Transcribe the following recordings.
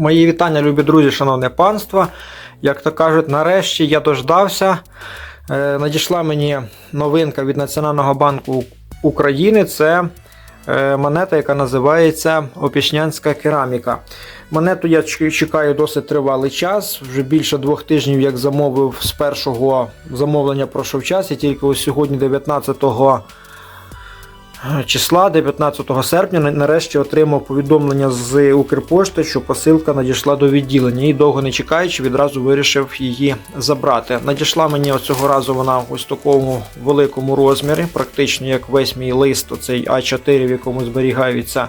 Мої вітання, любі друзі, шановне панство. Як то кажуть, нарешті я дождався. Е, Надійшла мені новинка від Національного банку України. Це е, монета, яка називається Опішнянська кераміка. Монету я чекаю досить тривалий час. Вже більше двох тижнів, як замовив з першого замовлення пройшов час. І тільки ось сьогодні, 19 числа, 19 серпня, нарешті отримав повідомлення з Укрпошти, що посилка надійшла до відділення і довго не чекаючи, відразу вирішив її забрати. Надійшла мені цього разу вона ось такому великому розмірі, практично як весь мій лист, оцей А4, в якому зберігаються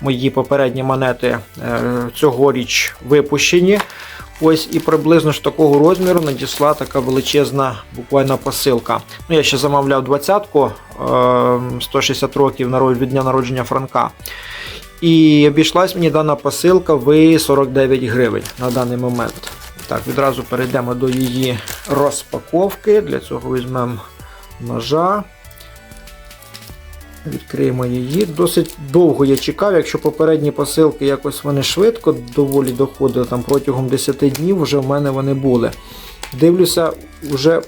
мої попередні монети е, цьогоріч випущені. Ось і приблизно ж такого розміру надійшла така величезна буквально посилка. Ну, я ще замовляв двадцятку е, 160 років від дня народження Франка. І обійшлась мені дана посилка в 49 гривень на даний момент. Так, відразу перейдемо до її розпаковки. Для цього візьмемо ножа. Відкриємо її. Досить довго я чекав, якщо попередні посилки якось вони швидко доволі доходили, там протягом 10 днів вже в мене вони були. Дивлюся, вже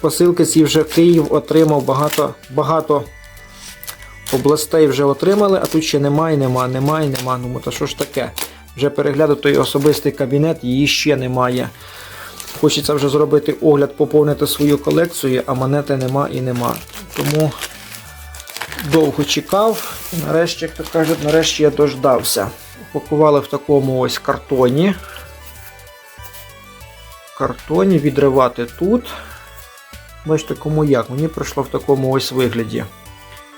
посилки ці вже Київ отримав багато, багато областей вже отримали, а тут ще немає, нема, немає, нема. Ну, та що ж таке? Вже перегляду той особистий кабінет, її ще немає. Хочеться вже зробити огляд, поповнити свою колекцію, а монети нема і нема. Тому довго чекав. І нарешті, як то кажуть, нарешті я дождався. Упакували в такому ось картоні. Картоні відривати тут. Бачите, кому як. Мені прийшло в такому ось вигляді.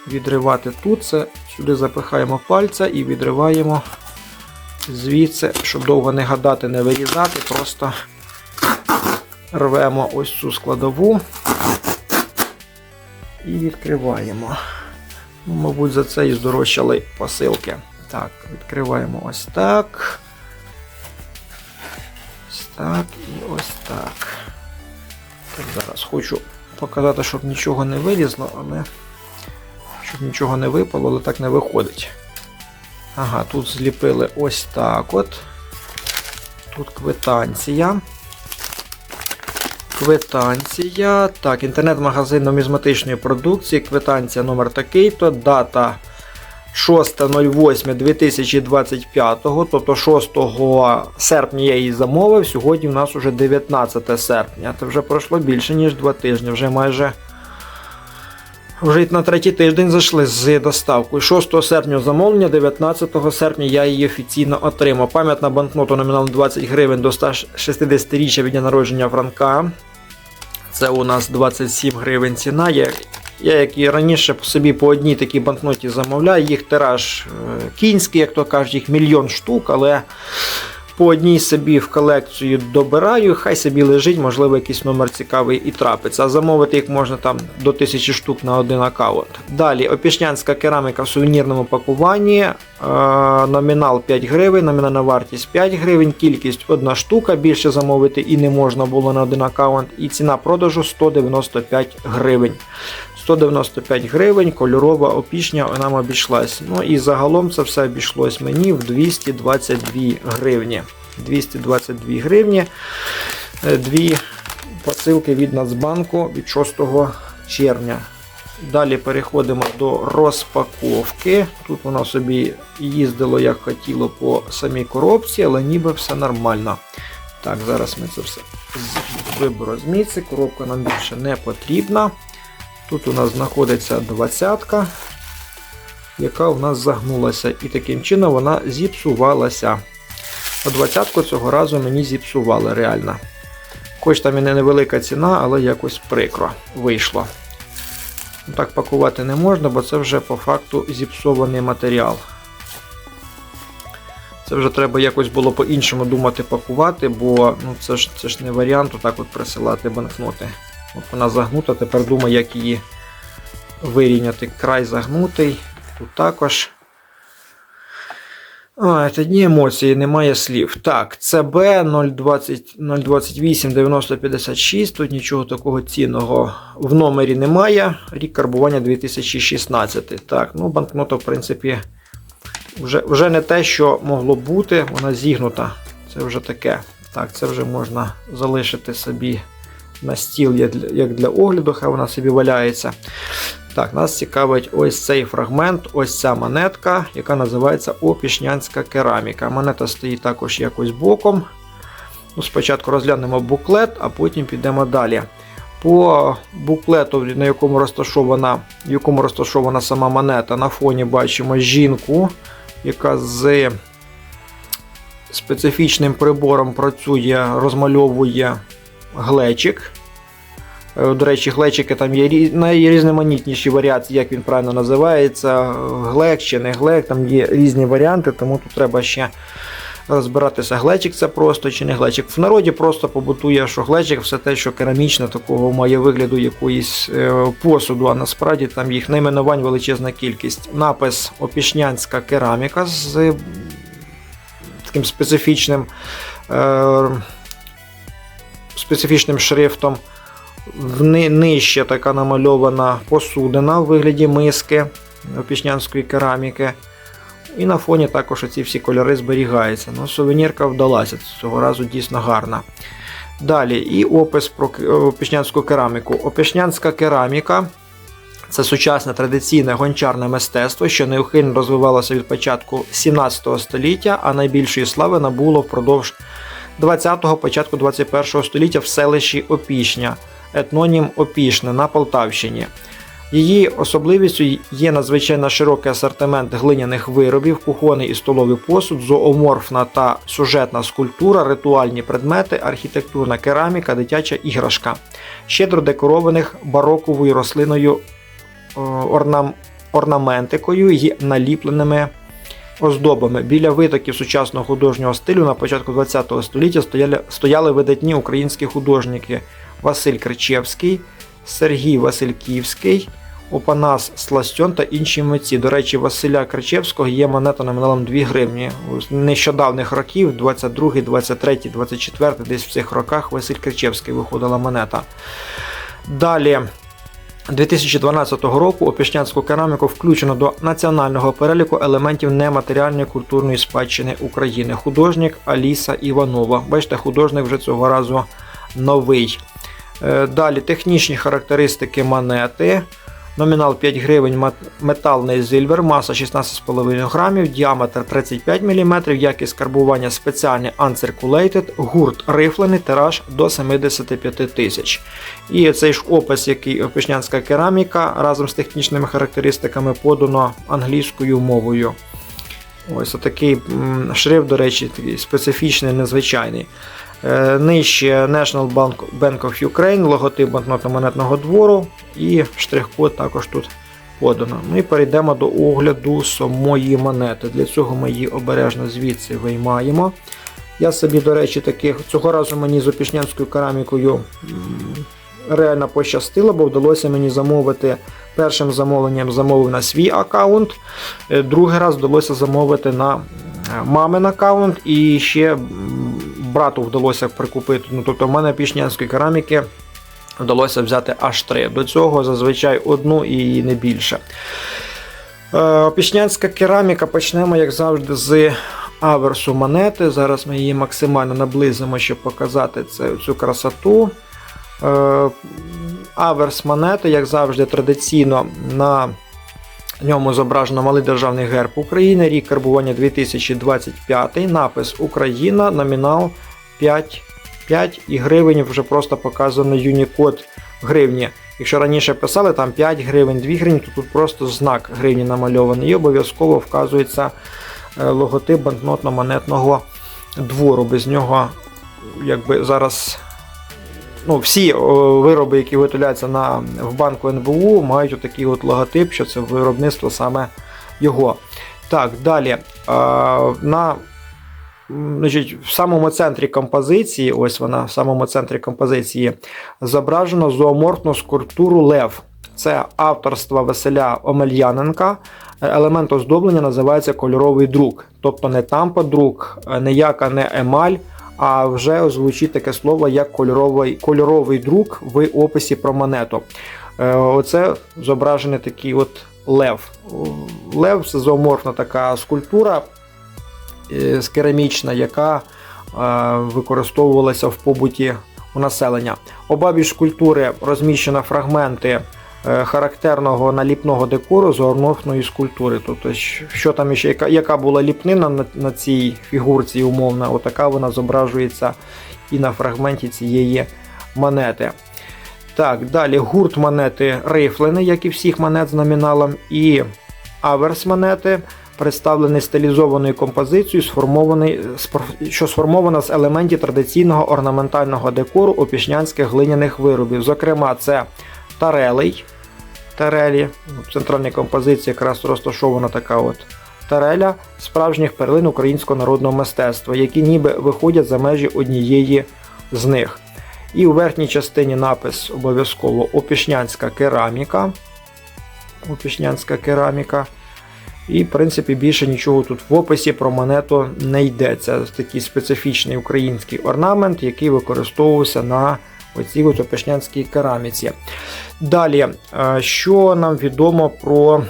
Відривати тут, це сюди запихаємо пальця і відриваємо звідси, щоб довго не гадати, не вирізати, просто рвемо ось цю складову і відкриваємо. Ну, мабуть, за це і здорожчали посилки. Так, відкриваємо ось так. Ось так і ось так. Так, зараз хочу показати, щоб нічого не вилізло, але щоб нічого не випало, але так не виходить. Ага, тут зліпили ось так от. Тут квитанція. Квитанція. Так, інтернет-магазин нумізматичної продукції. Квитанція номер такий-то. Дата 6.08.2025, тобто 6 серпня я її замовив. Сьогодні у нас уже 19 серпня. Це вже пройшло більше, ніж 2 тижні. Вже майже вже на третій тиждень зайшли з доставкою. 6 серпня замовлення, 19 серпня я її офіційно отримав. Пам'ятна банкнота номіналом 20 гривень до 160-річчя від дня народження Франка. Це у нас 27 гривень ціна. Я, я як і раніше собі по одній такій банкноті замовляю. Їх тираж е, кінський, як то кажуть, їх мільйон штук, але по одній собі в колекцію добираю, хай собі лежить, можливо, якийсь номер цікавий і трапиться. А замовити їх можна там до 1000 штук на один аккаунт. Далі опішнянська кераміка в сувенірному пакуванні. Е, номінал 5 гривень, номінальна вартість 5 гривень, кількість 1 штука, більше замовити і не можна було на один аккаунт. І ціна продажу 195 гривень. 195 гривень, кольорова опішня нам обійшлась. Ну і загалом це все обійшлось мені в 222 гривні. 222 гривні. Е, Дві посилки від Нацбанку від 6 червня. Далі переходимо до розпаковки. Тут воно собі їздило як хотіло по самій коробці, але ніби все нормально. Так, зараз ми це все виберу з місця. Коробка нам більше не потрібна. Тут у нас знаходиться двадцятка, яка у нас загнулася, і таким чином вона зіпсувалася. А двадцятку цього разу мені зіпсували реально. Хоч там і не невелика ціна, але якось прикро вийшло. Так пакувати не можна, бо це вже по факту зіпсований матеріал. Це вже треба якось було по-іншому думати пакувати, бо ну, це, ж, це ж не варіант отак от присилати банкноти. От вона загнута, тепер думаю, як її вирівняти. Край загнутий. Тут також. А, це дні емоції, немає слів. Так, ЦБ 020, 028 90 56. Тут нічого такого цінного в номері немає. Рік карбування 2016. Так, ну банкнота, в принципі, вже, вже не те, що могло бути, вона зігнута. Це вже таке. Так, це вже можна залишити собі на стіл як для, огляду, хай вона собі валяється. Так, нас цікавить ось цей фрагмент, ось ця монетка, яка називається Опішнянська кераміка. Монета стоїть також якось боком. Ну, Спочатку розглянемо буклет, а потім підемо далі. По буклету, на якому розташована, в якому розташована сама монета, на фоні бачимо жінку, яка з специфічним прибором працює, розмальовує глечик. Е, До речі, глечики там є рі- найрізноманітніші варіації, як він правильно називається. Глек чи не глек, там є різні варіанти, тому тут треба ще розбиратися, глечик це просто чи не глечик. В народі просто побутує, що глечик все те, що керамічне, такого має вигляду якоїсь е, посуду, а насправді там їх найменувань величезна кількість. Напис Опішнянська кераміка з таким специфічним, е, специфічним шрифтом. Нижче така намальована посудина в вигляді миски опішнянської кераміки. І на фоні також ці всі кольори зберігаються. Ну, сувенірка вдалася, цього разу дійсно гарна. Далі, і опис про опішнянську кераміку. Опішнянська кераміка це сучасне традиційне гончарне мистецтво, що неухильно розвивалося від початку 17 століття, а найбільшої слави набуло впродовж 20-го, початку 21 століття в селищі Опішня, етнонім Опішне на Полтавщині. Її особливістю є надзвичайно широкий асортимент глиняних виробів, кухонний і столовий посуд, зооморфна та сюжетна скульптура, ритуальні предмети, архітектурна кераміка, дитяча іграшка, щедро декорованих бароковою рослиною е, орнам, орнаментикою і наліпленими оздобами. Біля витоків сучасного художнього стилю на початку ХХ століття стояли, стояли видатні українські художники Василь Кричевський, Сергій Васильківський, Опанас Сластьон та інші митці. До речі, Василя Кричевського є монета номіналом 2 гривні. З нещодавних років, 22, 23, 24, десь в цих роках Василь Кричевський виходила монета. Далі. 2012 року опішнянську кераміку включено до національного переліку елементів нематеріальної культурної спадщини України. Художник Аліса Іванова. Бачите, художник вже цього разу новий. Е, Далі технічні характеристики монети. Номінал 5 гривень, металний зильвер, маса 16,5 грамів, діаметр 35 мм, якість карбування спеціальний uncirculated, гурт рифлений, тираж до 75 тисяч. І цей ж опис, який опішнянська кераміка разом з технічними характеристиками подано англійською мовою. Ось такий шрифт, до речі, такий специфічний, незвичайний. Е, Нижче National Bank, of Ukraine, логотип банкнотно-монетного двору і штрих-код також тут подано. І перейдемо до огляду самої монети. Для цього ми її обережно звідси виймаємо. Я собі, до речі, таких цього разу мені з опішнянською керамікою реально пощастило, бо вдалося мені замовити. Першим замовленням замовив на свій аккаунт, е, другий раз вдалося замовити на е, мамин аккаунт і ще брату вдалося прикупити. Ну, тобто в мене пішнянської кераміки вдалося взяти аж три. До цього зазвичай одну і не більше. Е, Пішнянська кераміка почнемо, як завжди, з аверсу монети. Зараз ми її максимально наблизимо, щоб показати цю красоту. Е, Аверс монети, як завжди, традиційно на ньому зображено малий державний герб України, рік карбування 2025, напис Україна, номінал 5, 5 і гривень вже просто показано юнікод гривні. Якщо раніше писали там 5 гривень, 2 гривні, то тут просто знак гривні намальований і обов'язково вказується е, логотип банкнотно-монетного двору. Без нього якби зараз ну, всі вироби, які виготовляються на, в банку НБУ, мають отакий от логотип, що це виробництво саме його. Так, далі. На, м, значить, в самому центрі композиції, ось вона, в самому центрі композиції, зображено зооморфну скульптуру Лев. Це авторство Василя Омельяненка. Е, Елемент оздоблення називається кольоровий друк. Тобто не тампа-друк, е, ніяка не емаль, а вже звучить таке слово як кольоровий, кольоровий друк в описі про монету. Е, Оце зображений такий от лев. Лев це зооморфна така скульптура керамічна, яка е, використовувалася в побуті у населення. Обабіч скульптури розміщено фрагменти е, характерного наліпного декору зооморфної скульптури. Тобто, що там ще, яка, була ліпнина на, цій фігурці умовна, отака вона зображується і на фрагменті цієї монети. Так, далі гурт монети рифлени, як і всіх монет з номіналом, і аверс монети представлений стилізованою композицією, сформований, що сформована з елементів традиційного орнаментального декору опішнянських глиняних виробів. Зокрема, це тарелей, тарелі, в центральній композиції якраз розташована така от тареля справжніх перлин українського народного мистецтва, які ніби виходять за межі однієї з них. І у верхній частині напис обов'язково опішнянська кераміка. Опішнянська кераміка. І, в принципі, більше нічого тут в описі про монету не йдеться. Такий специфічний український орнамент, який використовувався на оцій опішнянській кераміці. Далі, е, що нам відомо про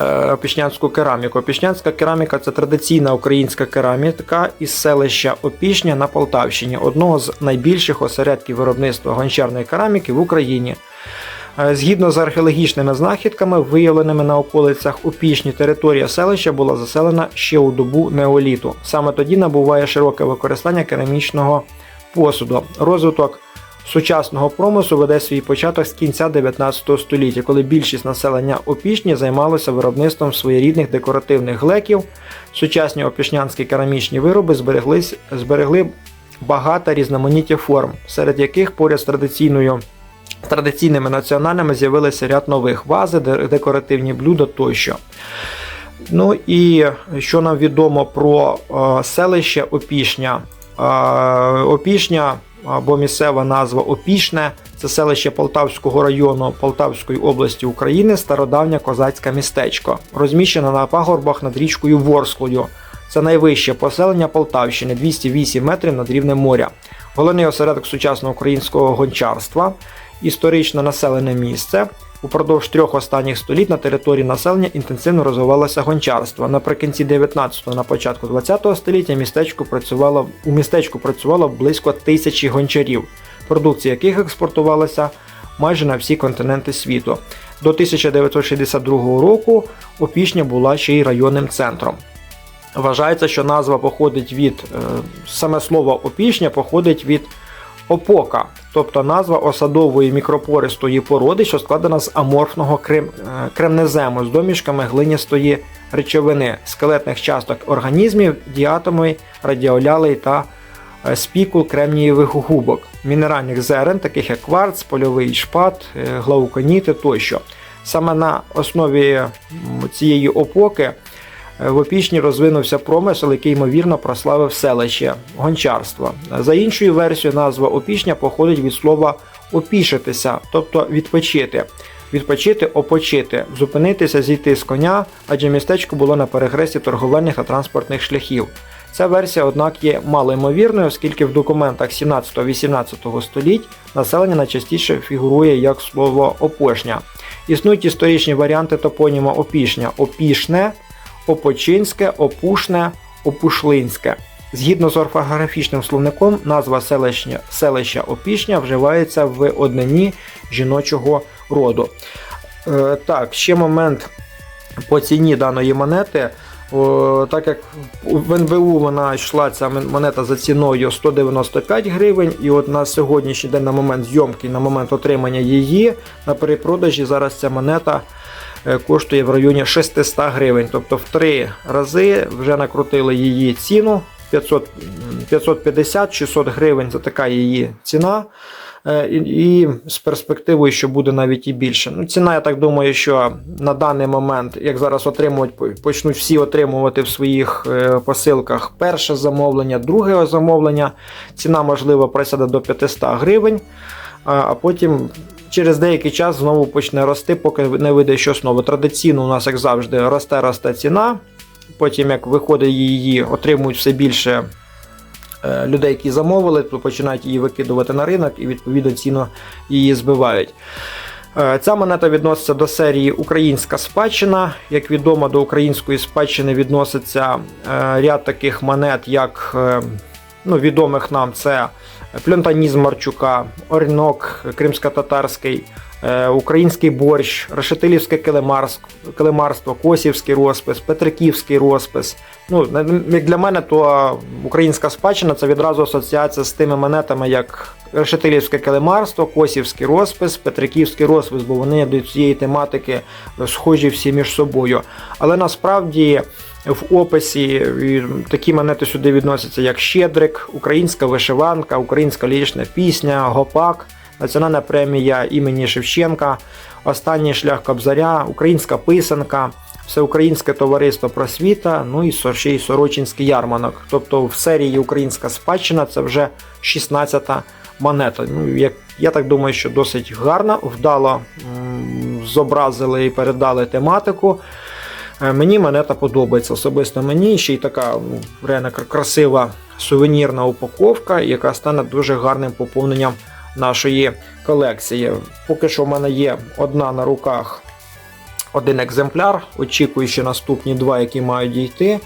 е, опішнянську кераміку? Опішнянська кераміка це традиційна українська кераміка із селища Опішня на Полтавщині, одного з найбільших осередків виробництва гончарної кераміки в Україні. Е, Згідно з археологічними знахідками, виявленими на околицях Опішні, територія селища була заселена ще у добу неоліту. Саме тоді набуває широке використання керамічного посуду. Розвиток сучасного промислу веде свій початок з кінця 19 століття, коли більшість населення Опішні займалося виробництвом своєрідних декоративних глеків. Сучасні опішнянські керамічні вироби зберегли багато різноманіття форм, серед яких поряд з традиційною традиційними національними з'явилися ряд нових вази, декоративні блюда тощо. Ну і що нам відомо про е, селище Опішня? Е, Опішня або місцева назва Опішне це селище Полтавського району Полтавської області України, стародавнє козацьке містечко, розміщене на пагорбах над річкою Ворсклою. Це найвище поселення Полтавщини 208 метрів над рівнем моря. Головний осередок сучасного українського гончарства, історично населене місце. Упродовж трьох останніх століть на території населення інтенсивно розвивалося гончарство. Наприкінці 19-го, на початку 20-го століття містечку працювало, у містечку працювало близько тисячі гончарів, продукція яких експортувалася майже на всі континенти світу. До 1962 року Опішня була ще й районним центром. Вважається, що назва походить від е, саме слово опішня походить від опока, тобто назва осадової мікропористої породи, що складена з аморфного крем, е, кремнезему з домішками глиністої речовини, скелетних часток організмів, діатомої, радіолялей та е, спікул кремнієвих губок, мінеральних зерен, таких як кварц, польовий шпат, е, глауконіти тощо. Саме на основі цієї опоки В Опішні розвинувся промисел, який ймовірно прославив селище гончарства. За іншою версією, назва Опішня походить від слова опішитися, тобто відпочити. Відпочити, опочити, зупинитися, зійти з коня, адже містечко було на перехресті торговельних та транспортних шляхів. Ця версія, однак, є малоймовірною, оскільки в документах 17-18 століть населення найчастіше фігурує як слово опошня. Існують історичні варіанти топоніма опішня опішне, Опочинське, Опушне, Опушлинське. Згідно з орфографічним словником, назва селища, селища Опішня вживається в однині жіночого роду. Е, так, ще момент по ціні даної монети. О, так як в НБУ вона йшла ця монета за ціною 195 гривень, і от на сьогоднішній день, на момент зйомки, на момент отримання її на перепродажі зараз ця монета е, коштує в районі 600 гривень. Тобто в три рази вже накрутили її ціну 550-600 гривень це така її ціна. Е, І, і з перспективою, що буде навіть і більше. Ну, ціна, я так думаю, що на даний момент, як зараз отримують, почнуть всі отримувати в своїх е, посилках перше замовлення, друге замовлення. Ціна, можливо, присяде до 500 гривень, а потім через деякий час знову почне рости, поки не вийде щось нове. Традиційно у нас, як завжди, росте росте ціна. Потім, як виходить її, отримують все більше е, людей, які замовили, то починають її викидувати на ринок і відповідно ціну її збивають. Е, Ця монета відноситься до серії Українська спадщина. Як відомо, до української спадщини відноситься е, ряд таких монет, як ну, відомих нам це Пльонтанізм Марчука, Орінок, Кримсько-татарський, е, Український борщ, Решетилівське килимарство, Косівський розпис, Петриківський розпис. Ну, як для мене, то українська спадщина це відразу асоціація з тими монетами, як Решетилівське килимарство, Косівський розпис, Петриківський розпис, бо вони до цієї тематики схожі всі між собою. Але насправді в описі такі монети сюди відносяться, як Щедрик, Українська вишиванка, Українська лірична пісня, Гопак, Національна премія імені Шевченка, Останній шлях Кобзаря, Українська писанка. Всеукраїнське товариство просвіта, ну і ще й Сорочинський ярмарок. Тобто в серії Українська спадщина це вже 16-та монета. Ну, як, я так думаю, що досить гарно, вдало зобразили і передали тематику. Е, Мені монета подобається. Особисто мені ще й така ну, реально красива сувенірна упаковка, яка стане дуже гарним поповненням нашої колекції. Поки що в мене є одна на руках. Один екземпляр, очікую ще наступні два, які мають дійти.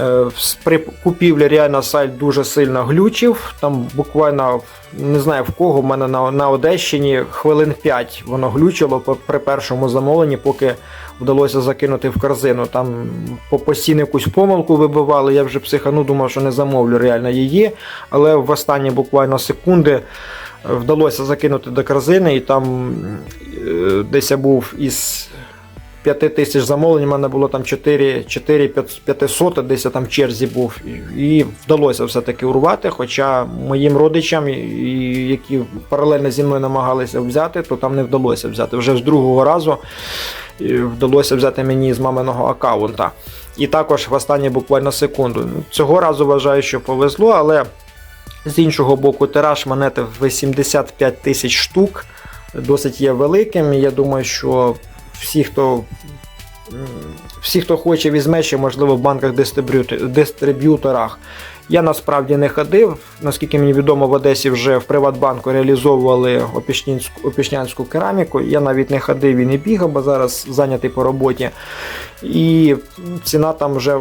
Е, При купівлі реально сайт дуже сильно глючив. Там буквально не знаю в кого, в мене на, на Одещині хвилин 5 воно глючило при першому замовленні, поки вдалося закинути в корзину. Там по постійно якусь помилку вибивали. Я вже психану думав, що не замовлю реально її. Але в останні буквально секунди е, вдалося закинути до корзини, і там е, десь я був із 5 тисяч замовлень, у мене було там 4, 4 500, десь там в черзі був. І- вдалося все-таки урвати. Хоча моїм родичам, які паралельно зі мною намагалися взяти, то там не вдалося взяти. Вже з другого разу е, вдалося взяти мені з маминого аккаунта. І також в останню буквально секунду. Цього разу вважаю, що повезло, але з іншого боку, тираж монети в 85 тисяч штук досить є великим. Я думаю, що всі, хто. Всі, хто хоче, візьме ще, можливо, в банках дистриб'ют- дистриб'юторах. Я насправді не ходив. Наскільки мені відомо, в Одесі вже в Приватбанку реалізовували опішнянську, опішнянську кераміку. Я навіть не ходив і не бігав, бо зараз зайнятий по роботі. І ціна там вже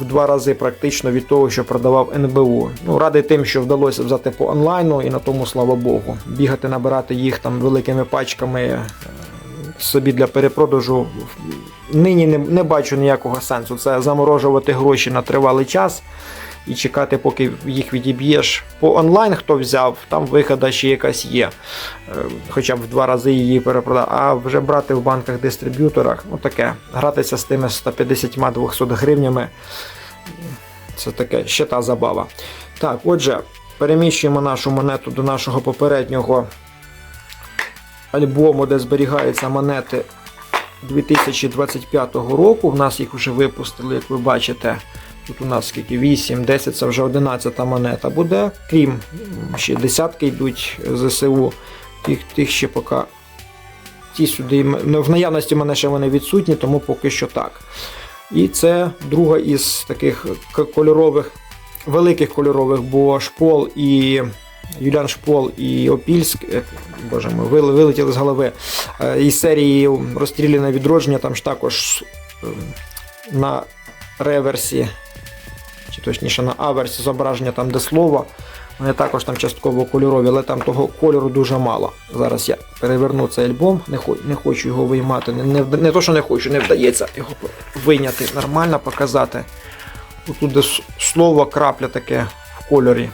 в два рази практично від того, що продавав НБУ. Ну, радий тим, що вдалося взяти по онлайну, і на тому слава Богу. Бігати, набирати їх там великими пачками собі для перепродажу. Нині не, не бачу ніякого сенсу. Це заморожувати гроші на тривалий час і чекати, поки їх відіб'єш. По онлайн хто взяв, там вихода ще якась є. Е, Хоча б в два рази її перепродав. А вже брати в банках дистриб'юторах, ну таке, гратися з тими 150-200 гривнями. Це таке ще та забава. Так, отже, переміщуємо нашу монету до нашого попереднього альбому, де зберігаються монети 2025 року. В нас їх вже випустили, як ви бачите. Тут у нас скільки 8, 10, це вже 11 монета буде. Крім ще десятки йдуть ЗСУ. Тих, тих ще поки ті сюди ну, в наявності в мене ще вони відсутні, тому поки що так. І це друга із таких кольорових, великих кольорових, бо Шпол і Юліан Шпол і Опільськ, е, боже мой, вилетіли з голови. Е, Із серії розстріляне відродження, там ж також на реверсі, чи точніше на аверсі зображення там, де слово. Вони також там частково кольорові, але там того кольору дуже мало. Зараз я переверну цей альбом, не, хо- не хочу його виймати. Не, не, не то, що не хочу, не вдається його вийняти, нормально показати. Тут де слово крапля таке в кольорі.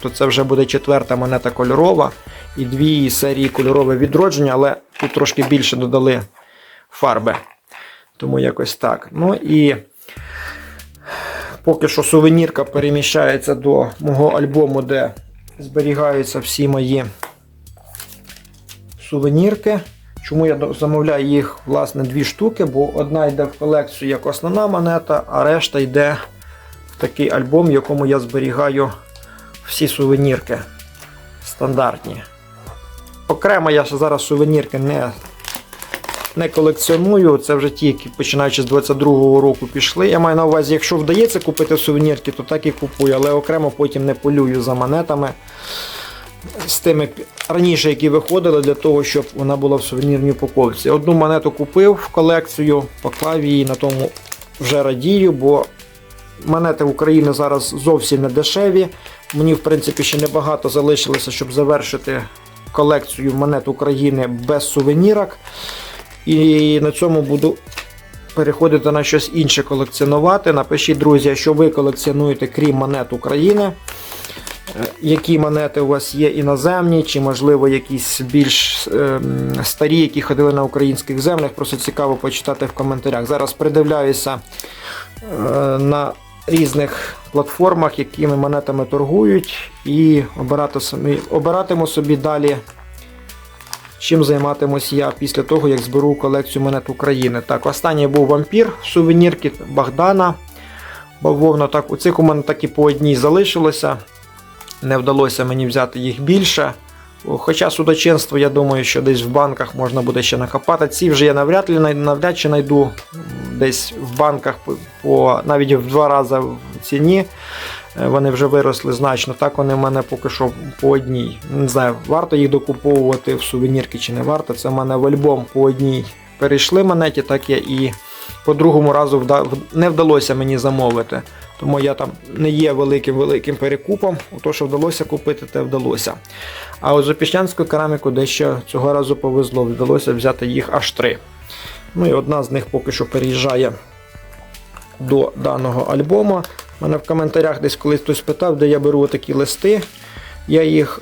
Тобто це вже буде четверта монета кольорова і дві серії кольорове відродження, але тут трошки більше додали фарби. Тому якось так. Ну і поки що сувенірка переміщається до мого альбому, де зберігаються всі мої сувенірки. Чому я замовляю їх, власне, дві штуки, бо одна йде в колекцію як основна монета, а решта йде в такий альбом, в якому я зберігаю всі сувенірки стандартні. Окремо я ще зараз сувенірки не, не колекціоную. Це вже ті, які починаючи з 22-го року пішли. Я маю на увазі, якщо вдається купити сувенірки, то так і купую, але окремо потім не полюю за монетами. з тими раніше, які виходили, для того, щоб вона була в сувенірній упаковці. Одну монету купив в колекцію, поклав її на тому вже радію, бо монети України зараз зовсім не дешеві. Мені, в принципі, ще небагато залишилося, щоб завершити колекцію монет України без сувенірок. І на цьому буду переходити на щось інше колекціонувати. Напишіть, друзі, що ви колекціонуєте, крім монет України. Е, Які монети у вас є іноземні, чи, можливо, якісь більш ем, старі, які ходили на українських землях. Просто цікаво почитати в коментарях. Зараз придивляюся е, на різних платформах, якими монетами торгують, і обирати собі, обиратиму собі далі чим займатимусь я після того, як зберу колекцію монет України. Так, останній був вампір, сувенірки Богдана. Бавовна, так, у цих у мене так і по одній залишилося. Не вдалося мені взяти їх більше. Хоча судочинство, я думаю, що десь в банках можна буде ще накопати. Ці вже я навряд, навряд чи знайду десь в банках по, навіть в два рази в ціні. Е, Вони вже виросли значно. Так вони в мене поки що по одній. Не знаю, варто їх докуповувати в сувенірки чи не варто. Це в мене в альбом по одній перейшли монеті, так я і по другому разу не вдалося мені замовити. Тому я там не є великим великим перекупом. То, що вдалося купити, те вдалося. А от з опішнянською кераміку дещо цього разу повезло, вдалося взяти їх аж три. Ну і одна з них поки що переїжджає до даного альбома. Мене в коментарях десь колись хтось питав, де я беру такі листи. Я їх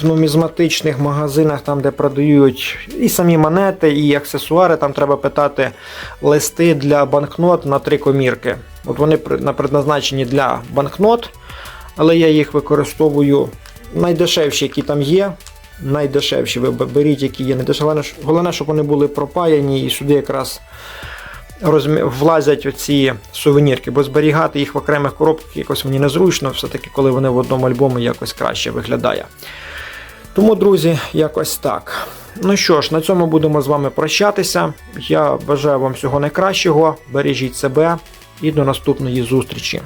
в нумізматичних магазинах, там, де продають і самі монети, і аксесуари, там треба питати листи для банкнот на три комірки. От вони предназначені для банкнот, але я їх використовую найдешевші, які там є. Найдешевші ви беріть, які є найдешевші. Головне, щоб- вони були пропаяні і сюди якраз розмі... влазять оці сувенірки, бо зберігати їх в окремих коробках якось мені незручно, все-таки, коли вони в одному альбомі якось краще виглядає. Тому, друзі, якось так. Ну що ж, на цьому будемо з вами прощатися. Я бажаю вам всього найкращого, бережіть себе і до наступної зустрічі.